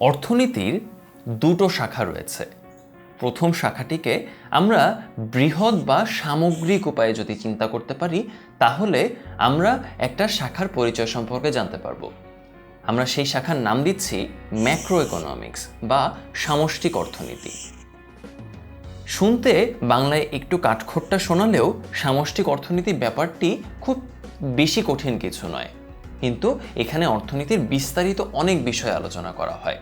অর্থনীতির দুটো শাখা রয়েছে। প্রথম শাখাটিকে আমরা বৃহৎ বা সামগ্রিক উপায়ে যদি চিন্তা করতে পারি, তাহলে আমরা একটা শাখার পরিচয় সম্পর্কে জানতে পারব। আমরা সেই শাখার নাম দিচ্ছি ম্যাক্রো ইকোনমিক্স বা সামষ্টিক অর্থনীতি। শুনতে বাংলায় একটু কাঠখোট্টা শোনালেও সামষ্টিক অর্থনীতি ব্যাপারটি খুব বেশি কঠিন কিছু নয়। কিন্তু এখানে অর্থনীতির বিস্তারিত অনেক বিষয় আলোচনা করা হয়।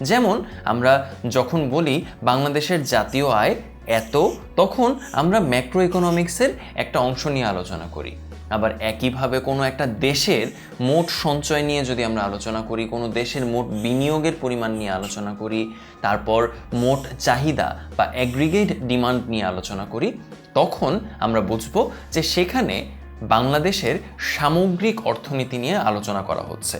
যেমন, আমরা যখন বলি বাংলাদেশের জাতীয় আয় এত, তখন আমরা ম্যাক্রো ইকোনমিক্সের একটা অংশ নিয়ে আলোচনা করি। আবার একইভাবে কোনো একটা দেশের মোট সঞ্চয় নিয়ে যদি আমরা আলোচনা করি, কোনো দেশের মোট বিনিয়োগের পরিমাণ নিয়ে আলোচনা করি, তারপর মোট চাহিদা বা অ্যাগ্রিগেট ডিমান্ড নিয়ে আলোচনা করি, তখন আমরা বুঝব যে সেখানে বাংলাদেশের সামগ্রিক অর্থনীতি নিয়ে আলোচনা করা হচ্ছে।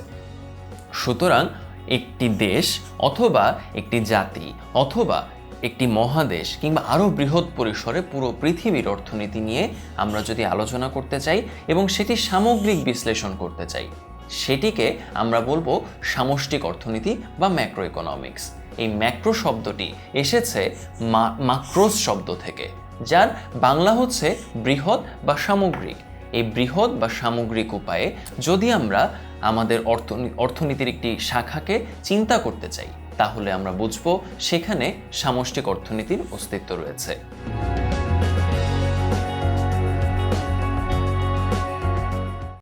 সুতরাং একটি দেশ অথবা একটি জাতি অথবা একটি মহাদেশ কিংবা আরও বৃহৎ পরিসরে পুরো পৃথিবীর অর্থনীতি নিয়ে আমরা যদি আলোচনা করতে চাই এবং সেটি সামগ্রিক বিশ্লেষণ করতে চাই, সেটিকে আমরা বলব সামষ্টিক অর্থনীতি বা ম্যাক্রো ইকোনমিক্স এই ম্যাক্রো শব্দটি এসেছে মা, মাক্রোস শব্দ থেকে, যার বাংলা হচ্ছে বৃহৎ বা সামগ্রিক। এই বৃহৎ বা সামগ্রিক উপায়ে যদি আমরা আমাদের অর্থনী- অর্থনীতির একটি শাখাকে চিন্তা করতে চাই, তাহলে আমরা বুঝব সেখানে সামষ্টিক অর্থনীতির অস্তিত্ব রয়েছে।